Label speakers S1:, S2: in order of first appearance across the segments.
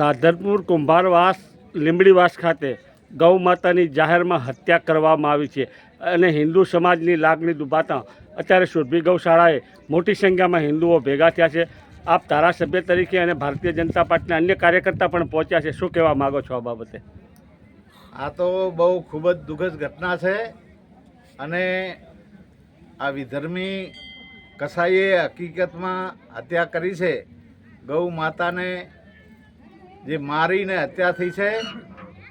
S1: સાધરપુર કુંભારવાસ, લીંબડીવાસ ખાતે ગૌ માતાની જાહેરમાં હત્યા કરવામાં આવી છે અને હિન્દુ સમાજની લાગણી દુભાતા અત્યારે સુરભી ગૌશાળાએ મોટી સંખ્યામાં હિન્દુઓ ભેગા થયા છે. આપ ધારાસભ્ય તરીકે અને ભારતીય જનતા પાર્ટીના અન્ય કાર્યકર્તા પણ પહોંચ્યા છે. શું કહેવા માગો છો આ બાબતે?
S2: આ તો બહુ ખૂબ જ દુઃખદ ઘટના છે અને આ વિધર્મી કસાઈએ હકીકતમાં હત્યા કરી છે. ગૌ માતાને જે મારીને હત્યા થઈ છે,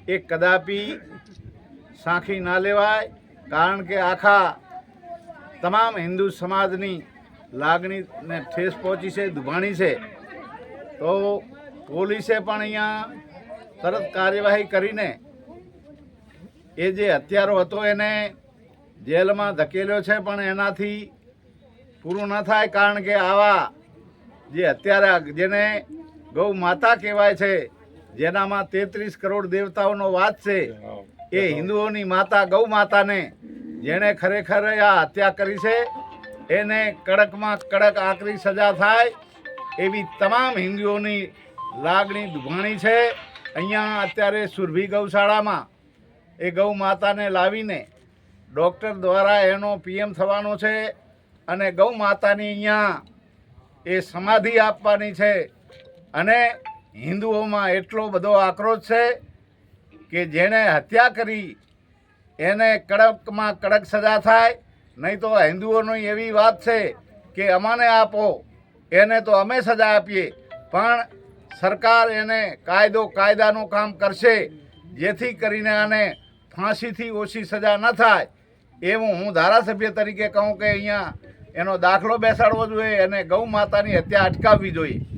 S2: એ કદાપી સાંખી ના લેવાય, કારણ કે આખા તમામ હિન્દુ સમાજની લાગણીને ઠેસ પહોંચી છે, દુભાણી છે. તો પોલીસે પણ અહીંયા તરત કાર્યવાહી કરીને એ જે હત્યારો હતો એને જેલમાં ધકેલ્યો છે, પણ એનાથી પૂરું ન થાય, કારણ કે આવા જે અત્યારે જેને ગૌ માતા કહેવાય છે. જેનામાં તેત્રીસ કરોડ દેવતાઓનો વાસ છે. એ હિન્દુઓની માતા ગૌ માતાને જેણે ખરેખર આ હત્યા કરી છે એને કડકમાં કડક આકરી સજા થાય એવી તમામ હિન્દુઓની લાગણી દુભાણી છે. અહીંયા અત્યારે સુરભી ગૌશાળામાં એ ગૌ માતાને લાવીને ડૉક્ટર દ્વારા એનો પીએમ થવાનો છે અને ગૌ માતાની અહીંયા એ સમાધિ આપવાની છે. અને હિન્દુઓમાં એટલો બધો આક્રોશ છે કે જેણે હત્યા કરી, એને કડકમાં કડક સજા થાય. નહીં તો હિન્દુઓની એવી વાત છે કે અમાને આપો, એને તો અમે સજા આપીએ. પણ સરકાર એને કાયદો કાયદાનું કામ કરશે, જેથી કરીને આને ફાંસીથી ઓછી સજા ન થાય. એવું હું ધારાસભ્ય તરીકે કહું કે અહીંયા એનો દાખલો બેસાડવો જોઈએ અને ગૌ માતાની હત્યા અટકાવવી જોઈએ.